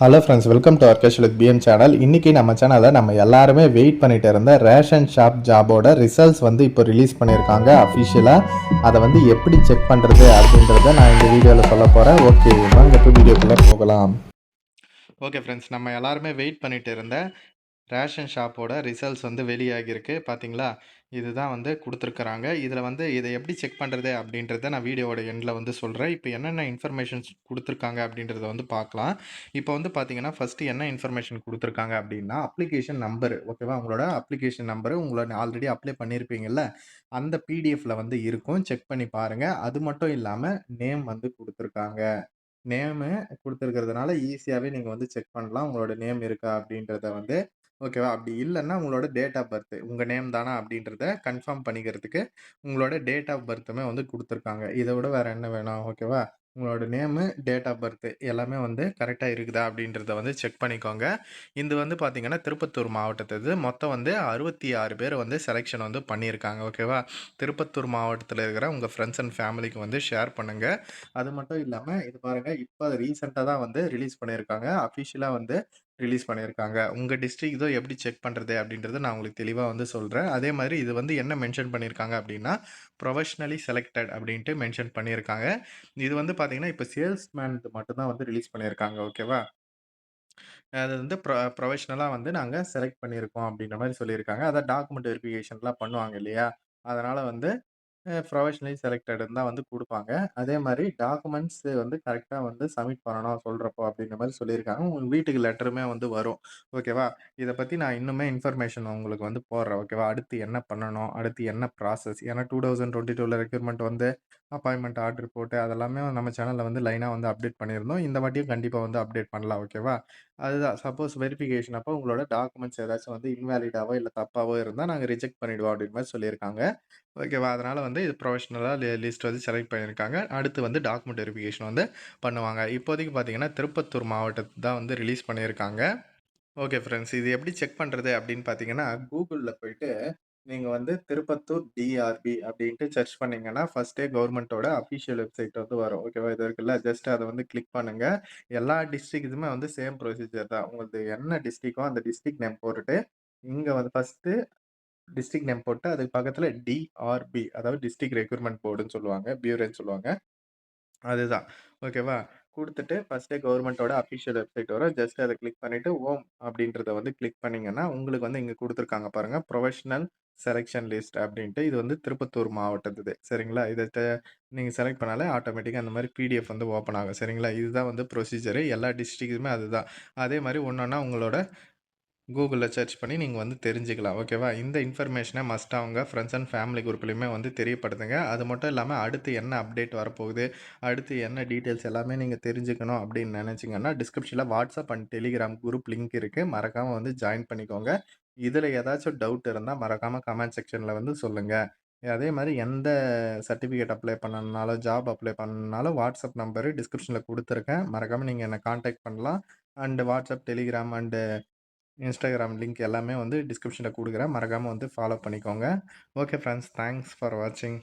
Hello friends welcome to our with PM channel இன்றைக்கி நம்ம சேனலில் நம்ம எல்லாருமே வெயிட் பண்ணிகிட்டு இருந்த ரேஷன் ஷாப் ஜாபோட ரிசல்ட்ஸ் வந்து இப்போ ரிலீஸ் பண்ணியிருக்காங்க அஃபிஷியலாக அதை வந்து எப்படி செக் பண்ணுறது அப்படின்றத நான் இந்த வீடியோவில் சொல்ல போகிறேன் ஓகே வாங்க இப்போ வீடியோக்குள்ளே போகலாம். ஓகே ஃப்ரெண்ட்ஸ் நம்ம எல்லாருமே வெயிட் பண்ணிகிட்டு இருந்த ரேஷன் ஷாப்போட ரிசல்ட்ஸ் வந்து வெளியாகியிருக்கு. பார்த்தீங்களா இதுதான் வந்து கொடுத்துருக்குறாங்க. இதில் வந்து இதை எப்படி செக் பண்ணுறது அப்படின்றத நான் வீடியோவோட எண்டில் வந்து சொல்கிறேன் இப்போ என்னென்ன இன்ஃபர்மேஷன்ஸ் கொடுத்துருக்காங்க அப்படின்றத வந்து பார்க்கலாம். இப்போ வந்து பார்த்தீங்கன்னா ஃபஸ்ட்டு என்ன இன்ஃபர்மேஷன் கொடுத்துருக்காங்க அப்படின்னா அப்ளிகேஷன் நம்பர் ஓகேவா உங்களோட அப்ளிகேஷன் நம்பரு உங்களோட ஆல்ரெடி அப்ளை பண்ணியிருப்பீங்கள்ல அந்த பிடிஎஃப்பில் வந்து இருக்கும். செக் பண்ணி பாருங்கள் அது மட்டும் இல்லாமல் நேம் வந்து கொடுத்துருக்காங்க. நேமு கொடுத்துருக்கிறதுனால ஈஸியாகவே நீங்கள் வந்து செக் பண்ணலாம். உங்களோட நேம் இருக்கா அப்படின்றத வந்து ஓகேவா? அப்படி இல்லைன்னா உங்களோட டேட் ஆஃப் பர்த் உங்கள் நேம் தானா அப்படின்றத கன்ஃபார்ம் பண்ணிக்கிறதுக்கு, உங்களோட டேட் ஆஃப் பர்த்துமே வந்து கொடுத்துருக்காங்க இதை விட வேறு என்ன வேணும்? ஓகேவா? உங்களோட நேமு, டேட் ஆஃப் பர்த் எல்லாமே வந்து கரெக்டாக இருக்குதா அப்படின்றத வந்து செக் பண்ணிக்கோங்க. இது வந்து பார்த்தீங்கன்னா, திருப்பத்தூர் மாவட்டத்தது. மொத்தம் வந்து 66 பேர் வந்து செலெக்ஷன் வந்து பண்ணியிருக்காங்க. ஓகேவா? திருப்பத்தூர் மாவட்டத்தில் இருக்கிற உங்கள் ஃப்ரெண்ட்ஸ் அண்ட் ஃபேமிலிக்கு வந்து ஷேர் பண்ணுங்கள் அது மட்டும் இல்லாமல் இது பாருங்கள் இப்போ ரீசெண்டாக தான் வந்து ரிலீஸ் பண்ணியிருக்காங்க. அஃபிஷியலாக வந்து ரிலீஸ் பண்ணியிருக்காங்க. உங்க டிஸ்ட்ரிக்ட் இதோ எப்படி செக் பண்றது அப்படின்றத நான் உங்களுக்கு தெளிவா வந்து சொல்றேன். அதே மாதிரி இது வந்து என்ன மென்ஷன் பண்ணியிருக்காங்க அப்படின்னா, ப்ரொஃபஷ்னலி செலக்டட் அப்படின்ட்டு மென்ஷன் பண்ணியிருக்காங்க. இது வந்து பார்த்தீங்கன்னா, இப்ப சேல்ஸ்மேன் மட்டும் தான் வந்து ரிலீஸ் பண்ணியிருக்காங்க. ஓகேவா? அது வந்து ப்ரொ ப்ரொஃபஷ்னலாக வந்து நாங்க செலக்ட் பண்ணியிருக்கோம் அப்படின்ற மாரி சொல்லியிருக்காங்க. அதான் டாக்குமெண்ட் வெரிஃபிகேஷன்லாம் பண்ணுவாங்க இல்லையா? அதனால வந்து ப்ரொஃபஷனலி செலக்டட் தான் வந்து குடுப்பாங்க. அதே மாரி டாக்குமெண்ட்ஸ் வந்து கரெக்ட்டா வந்து சப்மிட் பண்ணணும் சொல்றப்போ அப்படின்ற மாரி சொல்லியிருக்காங்க. உங்க வீட்டுக்கு லெட்டருமே வந்து வரும். ஓகேவா? இத பத்தி நான் இன்னுமே இன்ஃபர்மேஷன் உங்களுக்கு வந்து போடுறேன். ஓகேவா? அடுத்து என்ன பண்ணணும்? அடுத்து என்ன ப்ராசஸ்? ஏன்னா 2022ல ரெக்ரூட்மெண்ட் வந்து அப்பாயின்ட்மென்ட் ஆர்டர் போட்டு அதெல்லாமே நம்ம சேனல்ல வந்து லைனா வந்து அப்டேட் பண்ணியிருந்தோம். இந்த வாட்டியும் கண்டிப்பா வந்து அப்டேட் பண்ணலாம். ஓகேவா? அதுதான் சப்போஸ் வெரிஃபிகேஷன் அப்போ உங்களோட டாக்குமெண்ட்ஸ் ஏதாச்சும் வந்து இன்வேலிடாவோ இல்லை தப்பாவோ இருந்தால் நாங்கள் ரிஜெக்ட் பண்ணிவிடுவோம் அப்படின்னு மாதிரி சொல்லியிருக்காங்க. ஓகேவா? அதனால் வந்து இது ப்ரொஃபஷனலாக லி லிஸ்ட் வந்து செலக்ட் பண்ணியிருக்காங்க. அடுத்து வந்து டாக்குமெண்ட் வெரிஃபிகேஷன் வந்து பண்ணுவாங்க. இப்போதைக்கு பார்த்தீங்கன்னா, திருப்பத்தூர் மாவட்டத்தை தான் வந்து ரிலீஸ் பண்ணியிருக்காங்க. Okay friends. இது எப்படி செக் பண்ணுறது அப்படின்னு பார்த்தீங்கன்னா, கூகுளில் போயிட்டு நீங்கள் வந்து திருப்பத்தூர் டிஆர்பி அப்படின்ட்டு சர்ச் பண்ணீங்கன்னா, ஃபஸ்ட்டே கவர்மெண்ட்டோட அஃபிஷியல் வெப்சைட் வந்து வரும். ஓகேவா? இது இருக்குல்ல, ஜஸ்ட் அதை வந்து கிளிக் பண்ணுங்கள் எல்லா டிஸ்ட்ரிக்ட்டுமே வந்து சேம் ப்ரொசீஜர் தான். உங்களுக்கு என்ன டிஸ்ட்ரிக்கோ அந்த டிஸ்ட்ரிக்ட் நேம் போட்டுட்டு, இங்கே வந்து ஃபஸ்ட்டு டிஸ்ட்ரிக்ட் நேம் போட்டு அதுக்கு பக்கத்தில் டிஆர்பி அதாவது டிஸ்ட்ரிக்ட் ரெக்யூர்மெண்ட் போர்டுன்னு சொல்லுவாங்க. பியூரோன்னு சொல்லுவாங்க. அதுதான். ஓகேவா? கொடுத்துட்டு ஃபஸ்ட்டே கவர்மெண்ட்டோட அஃபிஷியல் வெப்சைட் வரும். ஜஸ்ட் அதை கிளிக் பண்ணிட்டு ஓம் அப்படின்றத வந்து கிளிக் பண்ணிங்கன்னா உங்களுக்கு வந்து இங்கே கொடுத்துருக்காங்க பாருங்கள் ப்ரொஃபஷனல் செலக்ஷன் லிஸ்ட் அப்படின்ட்டு. இது வந்து திருப்பத்தூர் மாவட்டத்துது. சரிங்களா? இதை நீங்கள் செலக்ட் பண்ணாலே ஆட்டோமேட்டிக்காக அந்த மாதிரி பிடிஎஃப் வந்து ஓப்பன் ஆகும். சரிங்களா? இதுதான் வந்து ப்ரொசீஜரு. எல்லா டிஸ்ட்ரிக்ட்டுமே அதுதான். அதே மாதிரி ஒன்றா உங்களோட கூகுளில் சர்ச் பண்ணி நீங்கள் வந்து தெரிஞ்சுக்கலாம். ஓகேவா? இந்த இன்ஃபர்மேஷனை மஸ்ட் அவங்க ஃப்ரெண்ட்ஸ் அண்ட் ஃபேமிலி குரூப்லையுமே வந்து தெரியப்படுத்துங்க. அது மட்டும் இல்லாமல் அடுத்து என்ன அப்டேட் வரப்போகுது, அடுத்து என்ன டீட்டெயில்ஸ் எல்லாமே நீங்கள் தெரிஞ்சுக்கணும் அப்படின்னு நினச்சிங்கன்னா டிஸ்கிரிப்ஷனில் WhatsApp and Telegram group link இருக்குது மறக்காமல் வந்து ஜாயின் பண்ணிக்கோங்க. இதில் ஏதாச்சும் டவுட் இருந்தால் மறக்காமல் கமெண்ட் செக்ஷனில் வந்து சொல்லுங்கள் அதே மாதிரி எந்த சர்டிஃபிகேட் அப்ளை பண்ணணும்னாலும், ஜாப் அப்ளை பண்ணனாலும் வாட்ஸ்அப் நம்பரு டிஸ்கிரிப்ஷனில் கொடுத்துருக்கேன் மறக்காமல் நீங்கள் என்னை காண்டாக்ட் பண்ணலாம். And WhatsApp, Telegram and Instagram link எல்லாமே வந்து டிஸ்கிரிப்ஷனில் கொடுக்குறேன் மறக்காமல் வந்து ஃபாலோ பண்ணிக்கோங்க. Okay friends. தேங்க்ஸ் ஃபார் வாட்சிங்.